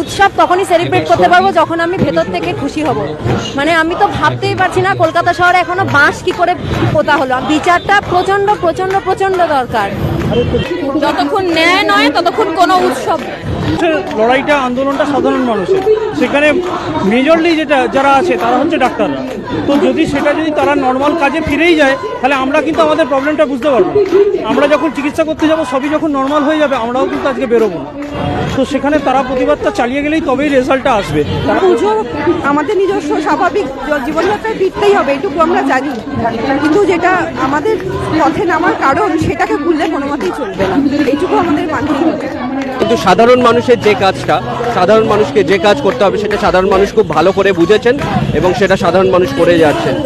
উৎসব তখনই সেলিব্রেট করতে পারব যখন আমি ভেতর থেকে খুশি হব। মানে আমি তো ভাবতেই পারছি না কলকাতা শহরে এখনও বাঁশ কি করে পোতা হলো। বিচারটা প্রচণ্ড প্রচণ্ড প্রচণ্ড দরকার। যতক্ষণ ন্যায় নয় ততক্ষণ কোনো উৎসব নয়। লড়াইটা আন্দোলনটা সাধারণ মানুষের। সেখানে মেজরলি যেটা, যারা আছে তারা হচ্ছে ডাক্তাররা। তো যদি সেটা যদি তারা নর্মাল কাজে ফিরেই যায়, তাহলে আমরা কিন্তু আমাদের প্রবলেমটা বুঝতে পারব আমরা যখন চিকিৎসা করতে যাব, সবই যখন নর্মাল হয়ে যাবে, আমরাও কিন্তু আজকে বেরোবো না। তো সেখানে তারা প্রতিবাদটা চালিয়ে গেলেই তবেই রেজাল্টটা আসবে। পুজো আমাদের নিজস্ব স্বাভাবিক জীবনযাত্রায় ফিরতেই হবে, এটুকু আমরা জানি। কিন্তু যেটা আমাদের পথে নামার কারণ, সেটাকে ভুললে কোনো মতেই চলবে না। এইটুকু আমাদের হবে। কিন্তু সাধারণ মানুষের যে কাজটা, সাধারণ মানুষকে যে কাজ করতে হবে সেটা সাধারণ মানুষ খুব ভালো করে বুঝেছেন এবং সেটা সাধারণ মানুষ করে যাচ্ছেন